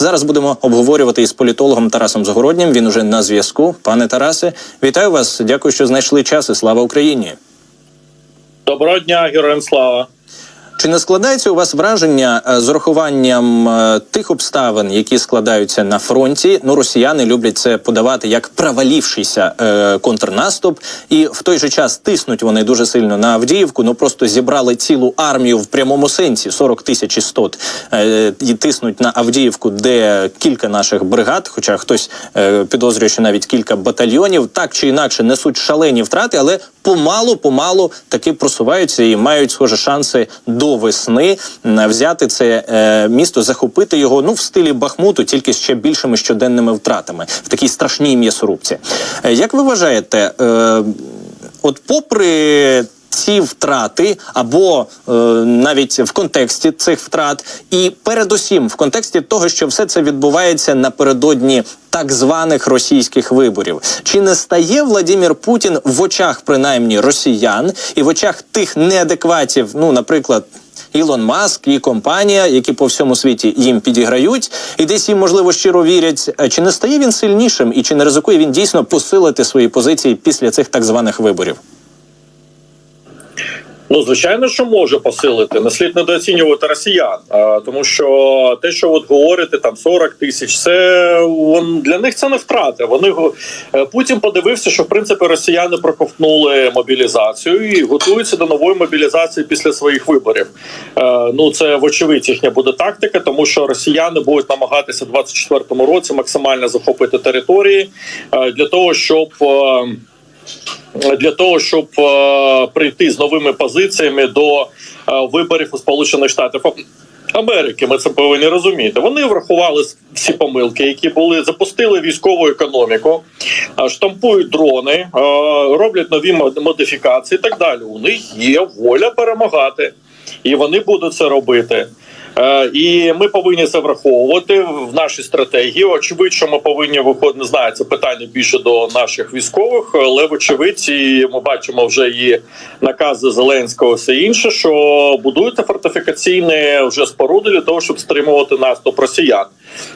Зараз будемо обговорювати із політологом Тарасом Загороднім. Він уже на зв'язку. Пане Тарасе, вітаю вас. Дякую, що знайшли час. І слава Україні. Доброго дня, героям слава. Чи не складається у вас враження е, з урахуванням е, тих обставин, які складаються на фронті? Ну, росіяни люблять це подавати як провалившийся е, контрнаступ, і в той же час тиснуть вони дуже сильно на Авдіївку. Ну просто зібрали цілу армію в прямому сенсі 40 тисяч істот е, і тиснуть на Авдіївку, де кілька наших бригад, хоча хтось е, підозрює, що навіть кілька батальйонів, так чи інакше несуть шалені втрати, але помалу, помалу таки просуваються і мають схоже шанси до весни взяти це е, місто, захопити його ну в стилі Бахмуту, тільки ще більшими щоденними втратами в такій страшній м'ясорубці. Е, як ви вважаєте, е, от попри ці втрати, або е, навіть в контексті цих втрат, і передусім в контексті того, що все це відбувається напередодні так званих російських виборів, чи не стає Владимир Путін в очах принаймні росіян і в очах тих неадекватів, ну наприклад. Ілон Маск і компанія, які по всьому світі їм підіграють, і десь їм можливо щиро вірять. Е, Чи не стає він сильнішим, і чи не ризикує він дійсно посилити свої позиції після цих так званих виборів? Ну звичайно, що може посилити. Не слід недооцінювати росіян, тому що те, що от говорите, там 40 тисяч, це вон, для них це не втрата. Вони е, Путін подивився, що в принципі росіяни проковтнули мобілізацію і готуються до нової мобілізації після своїх виборів. Е, Ну це вочевидь їхня буде тактика, тому що росіяни будуть намагатися в 24-му році максимально захопити території е, для того, щоб. Для того, щоб е, прийти з новими позиціями до е, виборів у Сполучених Штатів Америки. Ми це повинні розуміти. Вони врахували всі помилки, які були, запустили військову економіку, е, штампують дрони, роблять нові модифікації. і Так далі. У них є воля перемагати, і вони будуть це робити. Е, І ми повинні це враховувати в нашій стратегії. Очевидь, що ми повинні виходити, не знаю, це питання більше до наших військових, але вочевидь, і ми бачимо вже і накази Зеленського, все інше, що будуються фортифікаційні вже споруди для того, щоб стримувати наступ росіян.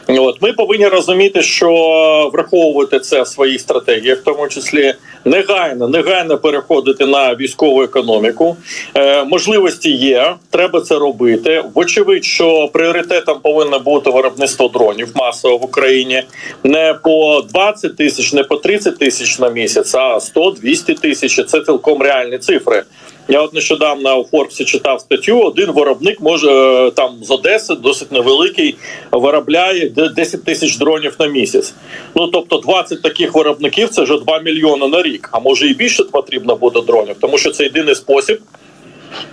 От ми повинні розуміти, що враховувати це в своїх стратегіях, в тому числі негайно, негайно переходити на військову економіку. Е, можливості є, треба це робити. Вочевидь, що пріоритетом повинно бути виробництво дронів масово в Україні не по 20 тисяч, не по 30 тисяч на місяць, а 100-200 тисяч. Це цілком реальні цифри. Я от нещодавно у Форбсі читав статтю. Один виробник може е, там з Одеси, досить невеликий, виробляє де- 10 тисяч дронів на місяць. Ну тобто 20 таких виробників це вже 2 мільйони на рік. А може і більше потрібно буде дронів, тому що це єдиний спосіб.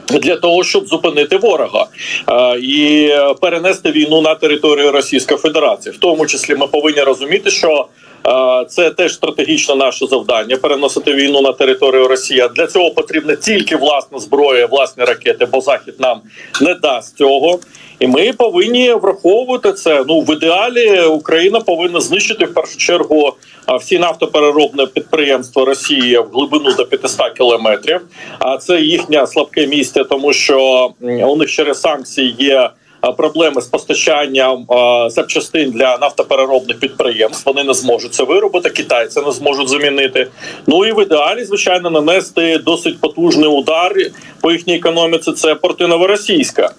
Для того щоб зупинити ворога е, і перенести війну на територію Російської Федерації, в тому числі ми повинні розуміти, що це теж стратегічне наше завдання переносити війну на територію Росії. Для цього потрібна тільки власна зброя, власні ракети, бо захід нам не дасть цього. І ми повинні враховувати це. Ну в ідеалі Україна повинна знищити в першу чергу всі нафтопереробні підприємства Росії в глибину до 500 кілометрів. А це їхнє слабке місце, тому що у них через санкції є. А, Проблеми з постачанням запчастин для нафтопереробних підприємств вони не зможуть це виробити. Китайці не зможуть замінити. Ну і в ідеалі, звичайно, нанести досить потужний удар по їхній економіці. Це порти Новоросійська.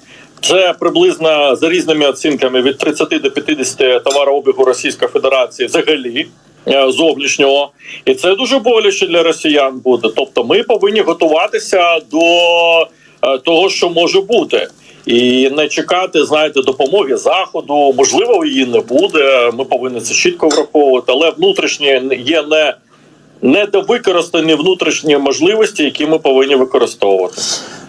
Це приблизно за різними оцінками від 30 до 50 товарообігу Російської Федерації взагалі е, зовнішнього, і це дуже боляче для росіян буде. Тобто, ми повинні готуватися до е, того, що може бути. І не чекати, знаєте, допомоги заходу. Можливо, її не буде. Ми повинні це чітко враховувати, але внутрішнє є не недовикористані внутрішні можливості, які ми повинні використовувати.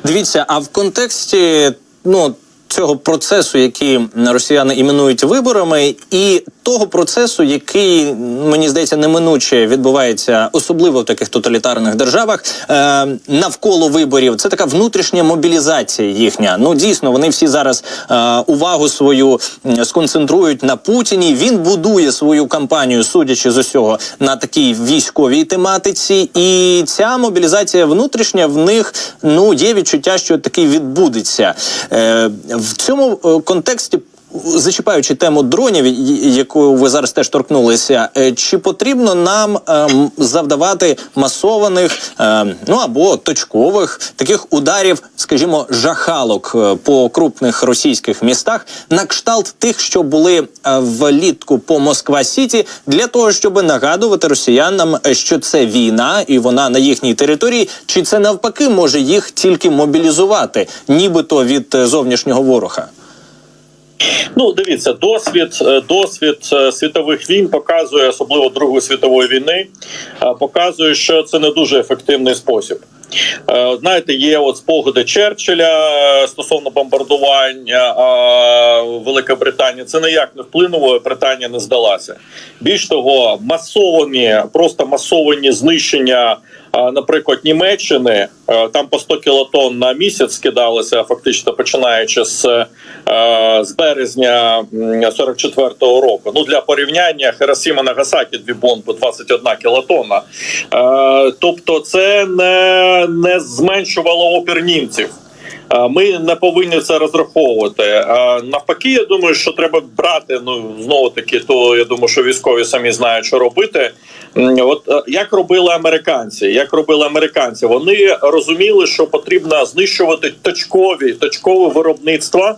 Дивіться, а в контексті ну цього процесу, який росіяни іменують виборами, і того процесу, який мені здається неминуче відбувається, особливо в таких тоталітарних державах, е, навколо виборів, це така внутрішня мобілізація їхня. Ну дійсно, вони всі зараз е, увагу свою сконцентрують на Путіні. Він будує свою кампанію, судячи з усього, на такій військовій тематиці, і ця мобілізація внутрішня в них ну є відчуття, що таки відбудеться. Е, в цьому е, контексті зачіпаючи тему дронів, яку ви зараз теж торкнулися, е, чи потрібно нам ем, завдавати масованих ем, ну або точкових таких ударів, скажімо, жахалок е, по крупних російських містах на кшталт тих, що були е, влітку по Москва Сіті, для того, щоб нагадувати росіянам, що це війна і вона на їхній території, чи це навпаки може їх тільки мобілізувати, нібито від зовнішнього ворога. Ну, дивіться, досвід, е, досвід е, світових війн показує, особливо Другої світової війни, е, показує, що це не дуже ефективний спосіб. Знаєте, є от спогади Черчилля стосовно бомбардування Велика Британія. Це ніяк не вплинуло, Британія не здалася. Більш того, масовані, просто масовані знищення, наприклад, Німеччини е, там по 100 кілотон на місяць скидалося, фактично починаючи з, е, з березня м, 44-го року. Ну для порівняння Хиросіма Нагасакі дві бомби 21 кілотонна. Е, Тобто, це не, не зменшувало опір німців. Е, Ми не повинні це розраховувати. Е, Навпаки, я думаю, що треба брати. Ну знову таки, то я думаю, що військові самі знають, що робити. От е, як робили американці, як робили американці, вони розуміли, що потрібно знищувати точкові точкове виробництва.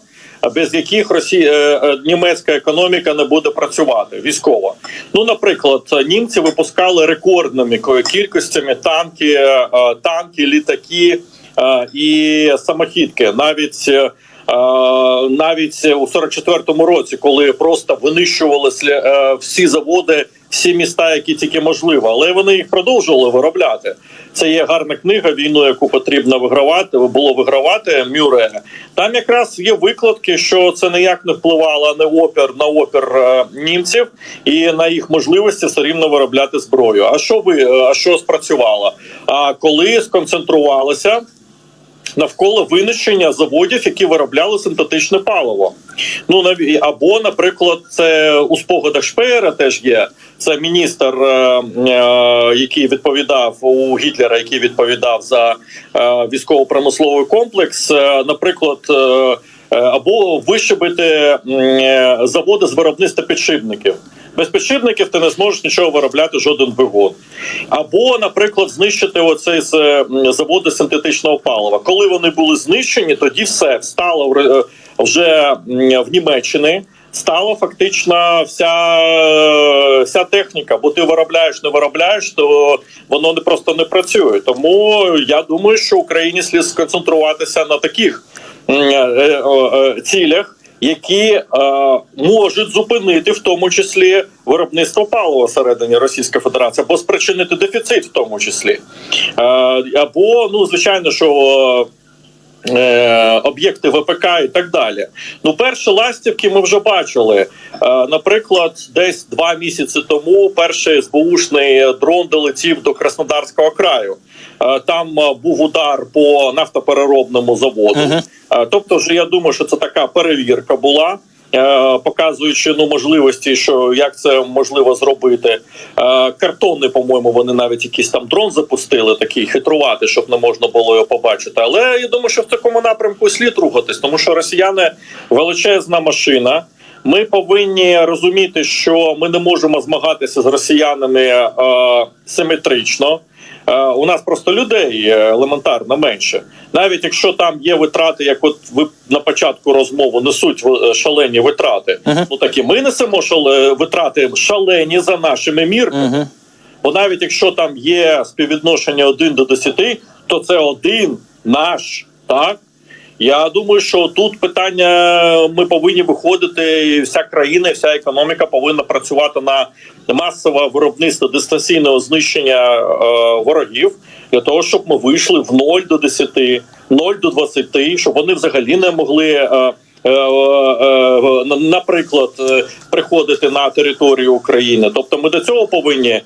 Без яких Росія е, німецька економіка не буде працювати військово. Ну, наприклад, німці випускали рекордними кількостями танки, е, танки, літаки е, і самохідки. Навіть е, навіть у 44-му році, коли просто винищували е, всі заводи, всі міста, які тільки можливо, але вони їх продовжували виробляти. Це є гарна книга війну, яку потрібно вигравати. Було вигравати Мюре. Там якраз є викладки, що це ніяк не впливало на опір на опір е, німців і на їх можливості все рівно виробляти зброю. А що ви е, а що спрацювало? А коли сконцентрувалися навколо винищення заводів, які виробляли синтетичне паливо. Ну або, наприклад, це у спогадах Шпеєра теж є. Це міністр, е, е, який відповідав у Гітлера, який відповідав за е, військово-промисловий комплекс. Наприклад, або вищебити е, заводи з виробництва підшипників. Без підшипників ти не зможеш нічого виробляти жоден двигун. Або, наприклад, знищити оцей заводи синтетичного палива. Коли вони були знищені, тоді все стало вже в Німеччині. Стала фактично вся, е, вся техніка, бо ти виробляєш, не виробляєш, то воно не просто не працює. Тому я думаю, що Україні слід сконцентруватися на таких е, е, е, цілях, які е, можуть зупинити в тому числі виробництво палива всередині Російської Федерації, або спричинити дефіцит, в тому числі, е, або ну звичайно, що. Е, Об'єкти ВПК і так далі. Ну, перші ластівки ми вже бачили. Е, Наприклад, десь два місяці тому перший СБУшний дрон долетів до Краснодарського краю. Е, Там був удар по нафтопереробному заводу. Мгм. Е, Тобто, вже я думаю, що це така перевірка була. Е, Показуючи ну можливості, що як це можливо зробити, Е, картонний, по-моєму, вони навіть якийсь там дрон запустили, такий хитрувати, щоб не можна було його побачити. Але я думаю, що в такому напрямку слід рухатись, тому що росіяни величезна машина. Ми повинні розуміти, що ми не можемо змагатися з росіянами е, симетрично. Е, у нас просто людей е, елементарно менше. Навіть якщо там є витрати, як от ви на початку розмови несуть е, шалені витрати, Мгм. ну так і ми несемо шале, витрати шалені за нашими мірками. Угу. Бо навіть якщо там є співвідношення 1 до 10, то це один наш, так? Я думаю, що тут питання ми повинні виходити, вся країна, вся економіка повинна працювати на масове виробництво дистанційного знищення е, ворогів для того, щоб ми вийшли в 0 до 10, 0 до 20, щоб вони взагалі не могли. Е, е, е, на- наприклад, е, приходити на територію України. Тобто, ми до цього повинні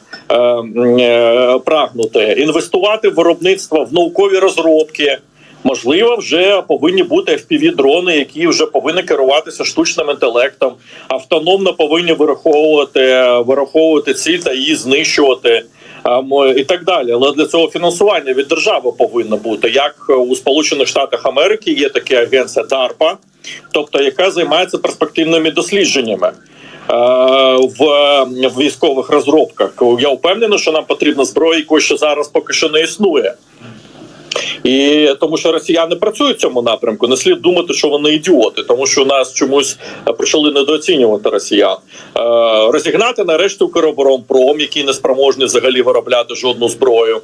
прагнути інвестувати в виробництво в наукові розробки. Можливо, вже повинні бути fpv дрони, які вже повинні керуватися штучним інтелектом, автономно повинні вираховувати вираховувати ціль та її знищувати. І так далі, але для цього фінансування від держави повинно бути. Як у Сполучених Штатах Америки є така агенція DARPA, тобто яка займається перспективними дослідженнями. в військових розробках я впевнений, що нам потрібна зброя, якої ще зараз поки що не існує. І тому, що росіяни працюють в цьому напрямку, не слід думати, що вони ідіоти, тому що нас чомусь е, почали недооцінювати росіян. Е, розігнати нарешті Укроборонпром, який не спроможний взагалі виробляти жодну зброю.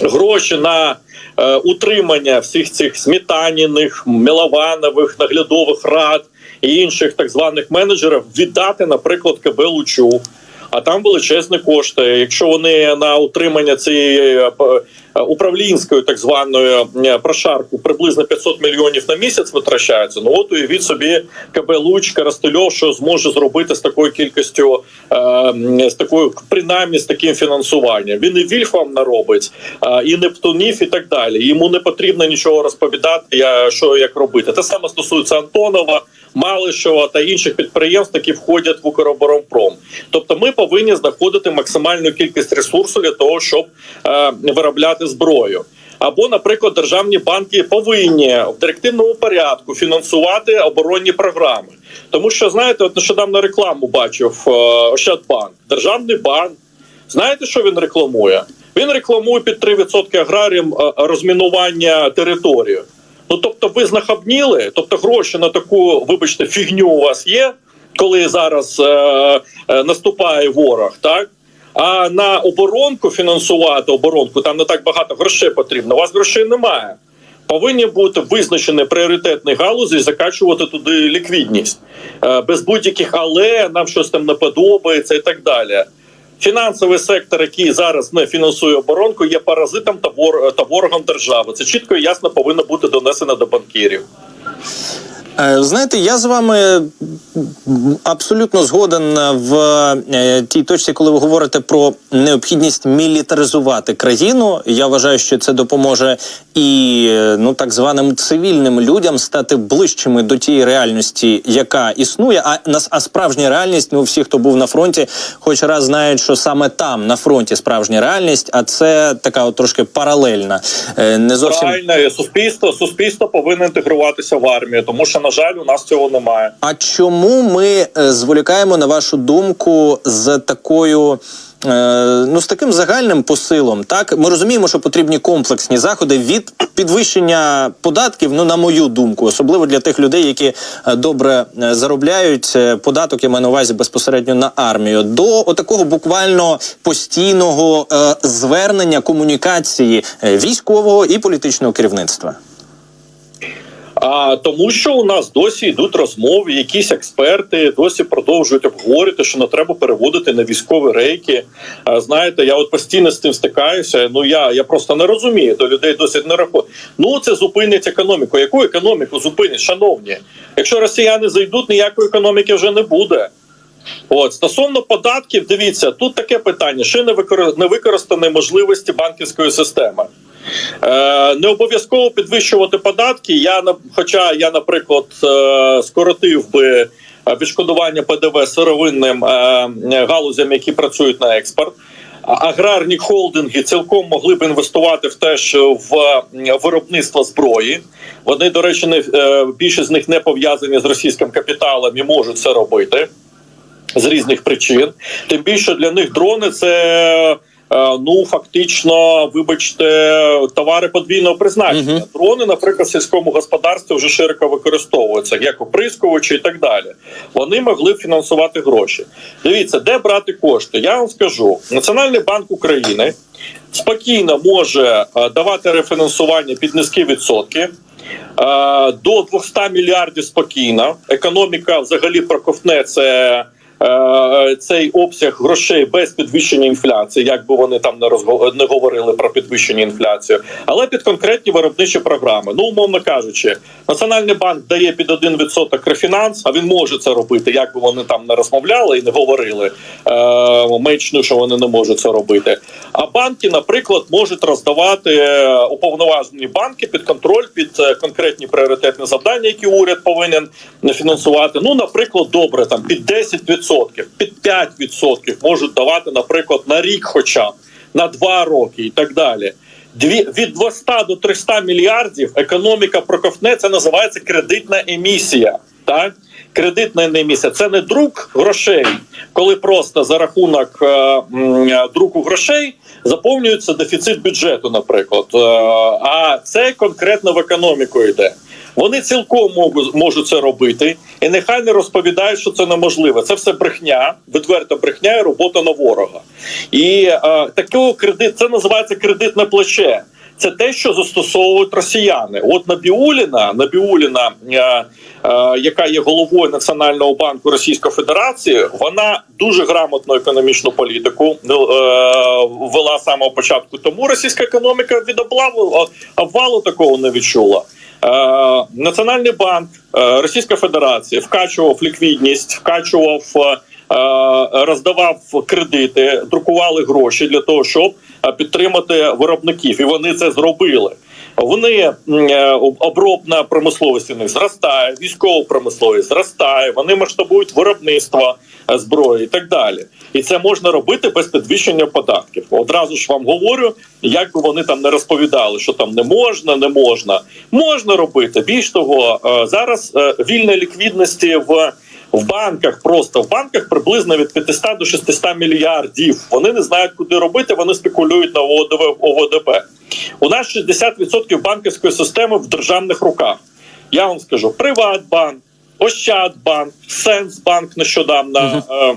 Гроші на е, утримання всіх цих сметаніних, мілованових, наглядових рад і інших так званих менеджерів віддати, наприклад, КБ Лучу. А там величезні кошти. Якщо вони на утримання цієї е, е, управлінської так званої е, прошарку приблизно 500 мільйонів на місяць витрачаються, ну от уявіть собі КБ Луч, Коростельов, що зможе зробити з такою кількістю, з такою принаймні з таким фінансуванням. Він і Вільф вам наробить, і Нептунів, і так далі. Йому не потрібно нічого розповідати, що як робити. Те саме стосується Антонова. Малишева та інших підприємств, які входять в Укроборонпром. Тобто, ми повинні знаходити максимальну кількість ресурсу для того, щоб е, виробляти зброю. Або, наприклад, державні банки повинні в директивному порядку фінансувати оборонні програми. Тому що знаєте, от нещодавно рекламу бачив е, Ощадбанк, державний банк. Знаєте, що він рекламує? Він рекламує під 3% аграріям е, розмінування території. Ну тобто, ви знахабніли, тобто гроші на таку, вибачте, фігню у вас є, коли зараз е, е, наступає ворог, так? А на оборонку фінансувати оборонку там не так багато грошей потрібно. У вас грошей немає. Повинні бути визначені пріоритетні галузі і закачувати туди ліквідність Е, без будь-яких але нам щось там не подобається і так далі. Фінансовий сектор, який зараз не фінансує оборонку, є паразитом та вор- та ворогом держави. Це чітко і ясно повинно бути донесено до банкірів. Е, Знаєте, я з вами абсолютно згоден в е, тій точці, коли ви говорите про необхідність мілітаризувати країну. Я вважаю, що це допоможе і е, ну так званим цивільним людям стати ближчими до тієї реальності, яка існує. А нас а справжня реальність, ну всі, хто був на фронті, хоч раз знають, що саме там на фронті справжня реальність, а це така от трошки паралельна. Е, Не зовсім Правильно, суспільство суспільство повинно інтегруватися в армію, тому що на жаль, у нас цього немає. А чому ми е, зволікаємо на вашу думку з такою? е, Ну, з таким загальним посилом, так ми розуміємо, що потрібні комплексні заходи від підвищення податків. Ну, на мою думку, особливо для тих людей, які е, добре заробляють податок, я маю на увазі безпосередньо на армію, до отакого буквально постійного е, звернення комунікації військового і політичного керівництва. А тому, що у нас досі йдуть розмови, якісь експерти досі продовжують обговорювати, що не треба переводити на військові рейки. А, знаєте, я от постійно з тим стикаюся. Ну я, я просто не розумію. До людей досі не рахує. Ну це зупинить економіку. Яку економіку зупинить, шановні? Якщо росіяни зайдуть, ніякої економіки вже не буде. От стосовно податків, дивіться, тут таке питання: ще не використані можливості банківської системи. Е, не обов'язково підвищувати податки. Я хоча я, наприклад, е, скоротив би е, відшкодування ПДВ сировинним галузям, які працюють на експорт. Аграрні холдинги цілком могли б інвестувати в те, що в виробництво зброї. Вони, до речі, не е, більшість з них не пов'язані з російським капіталом і можуть це робити з різних причин. Тим більше для них дрони це. Е, Ну, фактично, вибачте, товари подвійного призначення. Мгм. Дрони, наприклад, в сільському господарстві вже широко використовуються, як оприскувачі і так далі. Вони могли фінансувати гроші. Дивіться, де брати кошти? Я вам скажу: Національний банк України спокійно може е, давати рефінансування під низькі відсотки. Е, До 200 мільярдів спокійно. Економіка взагалі проковтне це. Е, Цей обсяг грошей без підвищення інфляції, як би вони там не розго- не говорили про підвищення інфляції, але під конкретні виробничі програми. Ну, умовно кажучи, Національний банк дає під 1% рефінанс, а він може це робити, як би вони там не розмовляли і не говорили е, меншну, що вони не можуть це робити. А банки, наприклад, можуть роздавати е, уповноважені банки під контроль, під конкретні пріоритетні завдання, які уряд повинен фінансувати. Ну, наприклад, добре, там під 10%, під 5% можуть давати, наприклад, на рік, хоча на два роки і так далі. Дві від 200 до 300 мільярдів економіка проковтне. Це називається кредитна емісія. Так, кредитна емісія це не друк грошей, коли просто за рахунок е, е, друку грошей заповнюється дефіцит бюджету, наприклад. Е, а це конкретно в економіку йде. Вони цілком можуть, це робити, і нехай не розповідають, що це неможливо. Це все брехня, відверта брехня і робота на ворога. І е, такого кредит це називається кредитне плече. Це те, що застосовують росіяни. От Набіуліна, Набіуліна, е, е, яка є головою Національного банку Російської Федерації, вона дуже грамотну економічну політику е, вела самого початку. Тому російська економіка від облаву обвалу такого не відчула. Е, Національний банк Російської Федерації вкачував ліквідність, вкачував, е, е, роздавав кредити, друкували гроші для того, щоб е, підтримати виробників, і вони це зробили. Вони е, обробна промисловість у них зростає, військова промисловість зростає. Вони масштабують виробництво е, зброї і так далі. І це можна робити без підвищення податків. Одразу ж вам говорю, як би вони там не розповідали, що там не можна, не можна. Можна робити. Більш того, е, зараз вільної ліквідності в. В банках просто в банках приблизно від 500 до 600 мільярдів. Вони не знають, куди робити. Вони спекулюють на ОДВ, ОВДП. У нас 60% банківської системи в державних руках. Я вам скажу: Приватбанк, Ощадбанк, Сенсбанк нещодавно. е,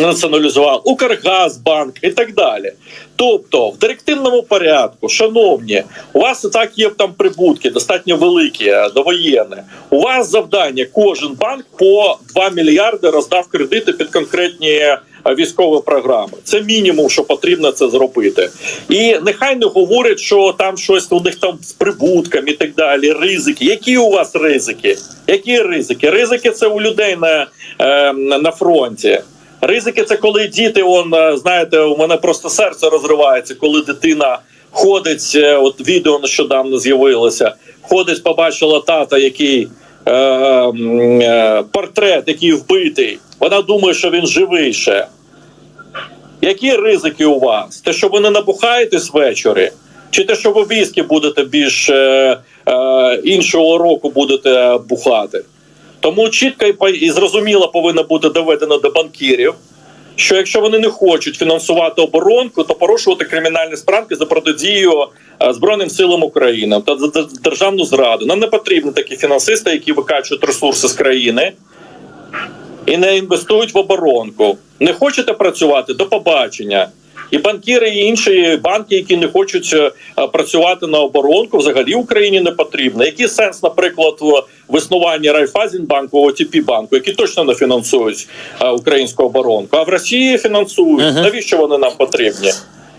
націоналізував Укргазбанк і так далі. Тобто, в директивному порядку, шановні, у вас і так є там прибутки, достатньо великі, е, довоєнні. У вас завдання кожен банк по 2 мільярди роздав кредити під конкретні е, військові програми. Це мінімум, що потрібно це зробити. І нехай не говорять, що там щось у них там з прибутками і так далі. Ризики. Які у вас ризики? Які ризики? Ризики це у людей на, е, на фронті. Ризики це коли діти, он е, знаєте, у мене просто серце розривається, коли дитина ходить. е, От відео нещодавно з'явилося. Ходить, побачила тата, який е, е, портрет, який вбитий. Вона думає, що він живий ще. Які ризики у вас? Те, що ви не набухаєтесь ввечері, чи те, що ви віскі будете більш е, е, іншого року будете бухати? Тому чітко і зрозуміло повинно бути доведено до банкірів, що якщо вони не хочуть фінансувати оборонку, то порушувати кримінальні справи за протидію е, Збройним силам України та за державну зраду. Нам не потрібні такі фінансисти, які викачують ресурси з країни і не інвестують в оборонку. Не хочете працювати до побачення. І банкіри, і інші банки, які не хочуть е, працювати на оборонку, взагалі Україні не потрібно. Який сенс, наприклад, в існуванні Райфазінбанку, ОТП банку, які точно не фінансують е, українську оборонку, а в Росії фінансують. Мгм. Навіщо вони нам потрібні?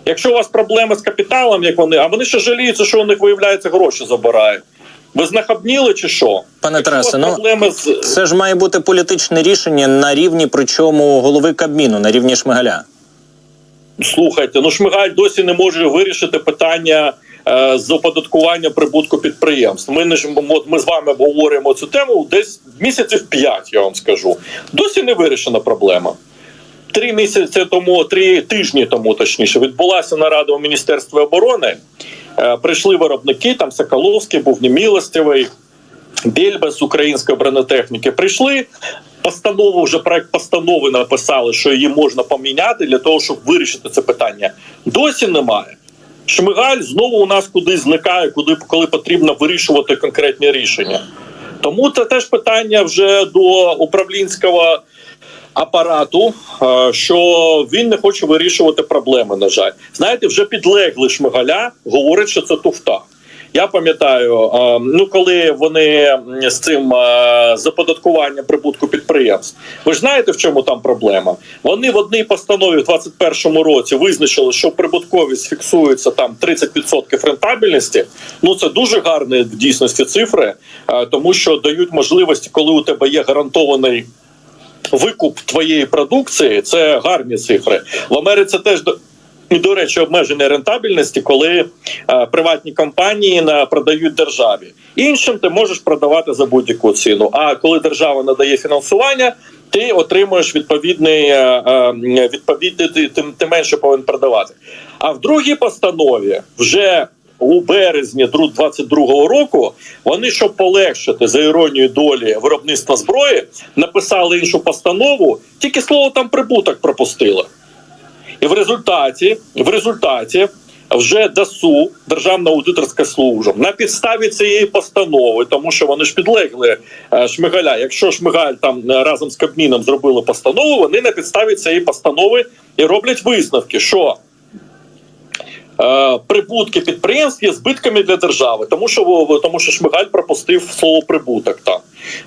Якщо у вас проблеми з капіталом, як вони, а вони ще жаліються, що у них виявляється гроші забирають. Ви знахабніли чи що? Пане Тарасе, ну, з Це ж має бути політичне рішення на рівні, причому голови Кабміну, на рівні Шмигаля. Слухайте, ну Шмигаль досі не може вирішити питання е, з оподаткування прибутку підприємств. Ми не ж ми з вами обговорюємо цю тему десь місяців п'ять. Я вам скажу. Досі не вирішена проблема. Три місяці тому, три тижні тому, точніше, відбулася нарада у Міністерстві оборони. Е, прийшли виробники, там Соколовський, був Немілостєвий, Бельба з української бронетехніки. Прийшли. Постанову вже проект постанови написали, що її можна поміняти для того, щоб вирішити це питання. Досі немає. Шмигаль знову у нас кудись зникає, куди коли потрібно вирішувати конкретні рішення. Тому це теж питання вже до управлінського апарату, що він не хоче вирішувати проблеми. На жаль, знаєте, вже підлегли Шмигаля, говорять, що це туфта. Я пам'ятаю, е, ну коли вони з цим е, з оподаткуванням прибутку підприємств, ви ж знаєте, в чому там проблема? Вони в одній постанові в 2021 році визначили, що прибутковість фіксується там 30% рентабельності. Ну це дуже гарні в дійсності цифри, е, тому що дають можливості, коли у тебе є гарантований викуп твоєї продукції це гарні цифри. В Америці теж. І, до речі, обмеження рентабельності, коли е, приватні компанії на, продають державі. Іншим ти можеш продавати за будь-яку ціну. А коли держава надає фінансування, ти отримуєш відповідний е, е, відповідний, ти, ти, ти менше повинен продавати. А в другій постанові вже у березні 22-го року вони, щоб полегшити за іронією долі виробництва зброї, написали іншу постанову, тільки слово там прибуток пропустили. І в результаті, в результаті вже ДАСУ, Державна аудиторська служба, на підставі цієї постанови, тому що вони ж підлегли е, Шмигаля. Якщо Шмигаль там е, разом з Кабміном зробили постанову, вони на підставі цієї постанови і роблять висновки, що прибутки підприємств є збитками для держави, тому що тому що Шмигаль пропустив слово прибуток. Там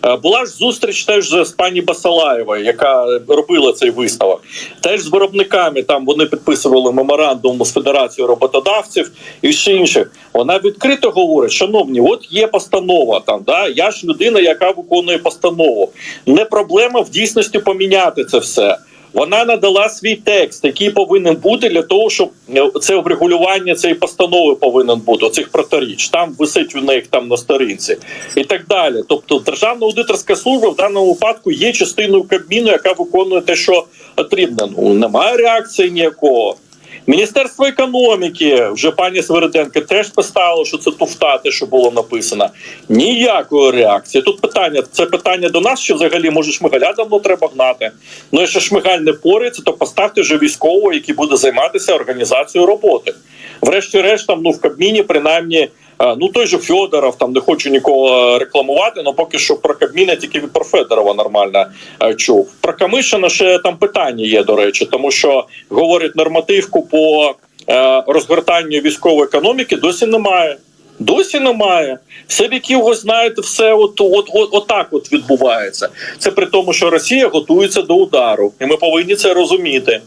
Е, була ж зустріч теж з пані Басалаєвою, яка робила цей висновок. Теж з виробниками там вони підписували меморандум з федерацією роботодавців і ще інших. Вона відкрито говорить: шановні, от є постанова там. Да, я ж людина, яка виконує постанову. Не проблема в дійсності поміняти це все. Вона надала свій текст, який повинен бути для того, щоб е, це врегулювання цієї постанови повинен бути цих протиріч. Там висить у них там на сторінці і так далі. Тобто, державна аудиторська служба в даному випадку є частиною Кабміну, яка виконує те, що потрібно. Ну немає реакції ніякого. Міністерство економіки вже пані Свериденко теж поставило, що це туфта, те, що було написано. Ніякої реакції. Тут питання: це питання до нас, що взагалі може шмигаля давно треба гнати. Ну якщо шмигаль не порається, то поставте вже військового, який буде займатися організацією роботи. Врешті-решт, там ну в Кабміні, принаймні. Е, Ну, той же Фьодоров, там не хочу нікого рекламувати, але поки що про Кабміна тільки від Федорова нормально е, чув. Про Камишина ще там питання є, до речі, тому що говорять нормативку по е, розгортанню військової економіки досі немає. Досі немає. Все віки його знаєте, все от, от, от, отак от відбувається. Це при тому, що Росія готується до удару, і ми повинні це розуміти.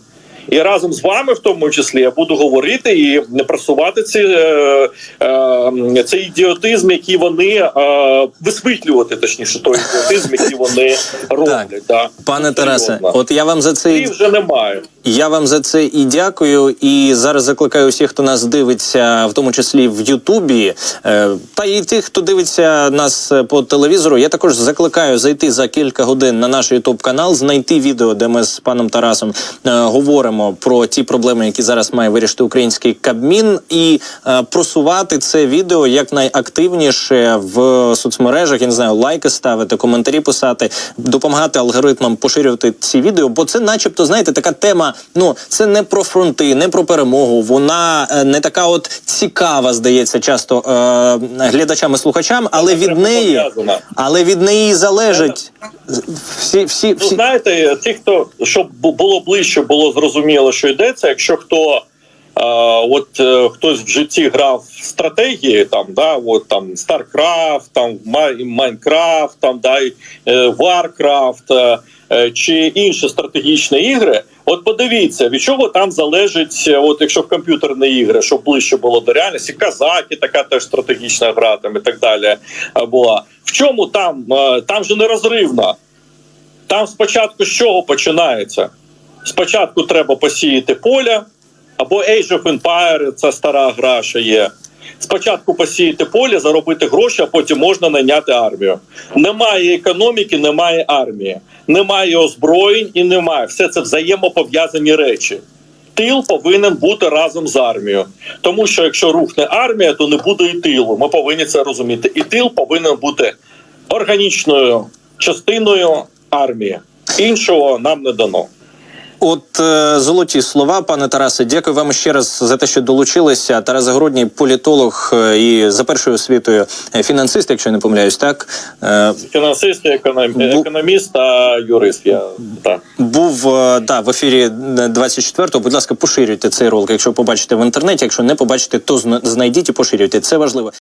І разом з вами, в тому числі, я буду говорити і не просувати ці, е, е, цей ідіотизм, який вони е, висвітлювати, точніше, той ідіотизм, який вони роблять. Да. Пане Тарасе, от я вам за це Слів вже немає. Я вам за це і дякую. І зараз закликаю усіх, хто нас дивиться, в тому числі в Ютубі, е, та і тих, хто дивиться нас е, по телевізору. Я також закликаю зайти за кілька годин на наш Ютуб канал, знайти відео, де ми з паном Тарасом е, говоримо про ті проблеми, які зараз має вирішити український Кабмін, і е, просувати це відео якнайактивніше в соцмережах. Я не знаю, лайки ставити, коментарі писати, допомагати алгоритмам поширювати ці відео, бо це, начебто, знаєте, така тема. Ну це не про фронти, не про перемогу. Вона е, не така от цікава, здається, часто е, глядачам і слухачам, але від неї, але від неї залежить всі, всі, Ну, знаєте, ті, хто щоб було ближче, було зрозуміло, що йдеться. Якщо хто е, от е, хтось в житті грав в стратегії, там да, от там StarCraft, там Май- Майнкрафт, там да, Варкрафт е, Warcraft е, е, чи інші стратегічні ігри. От подивіться, від чого там залежить, е, от якщо в комп'ютерні ігри, щоб ближче було до реальності, казаки, така теж стратегічна гра там і так далі е, була. В чому там? Е, Там же нерозривна. Там спочатку з чого починається? Спочатку треба посіяти поля, або Age of Empire, це стара гра, що є. Спочатку посіяти поле, заробити гроші, а потім можна найняти армію. Немає економіки, немає армії, немає озброєнь і немає. Все це взаємопов'язані речі. Тил повинен бути разом з армією, тому що якщо рухне армія, то не буде і тилу. Ми повинні це розуміти. І тил повинен бути органічною частиною армії. Іншого нам не дано. От е, золоті слова, пане Тарасе. Дякую вам ще раз за те, що долучилися. Тарас Загородній, політолог е, і за першою освітою е, фінансист, якщо я не помиляюсь, так е, Фінансист, економ... Економіст та юрист. Я так. був е, да в ефірі 24-го. Будь ласка, поширюйте цей ролик, якщо побачите в інтернеті. Якщо не побачите, то зна- знайдіть і поширюйте. Це важливо.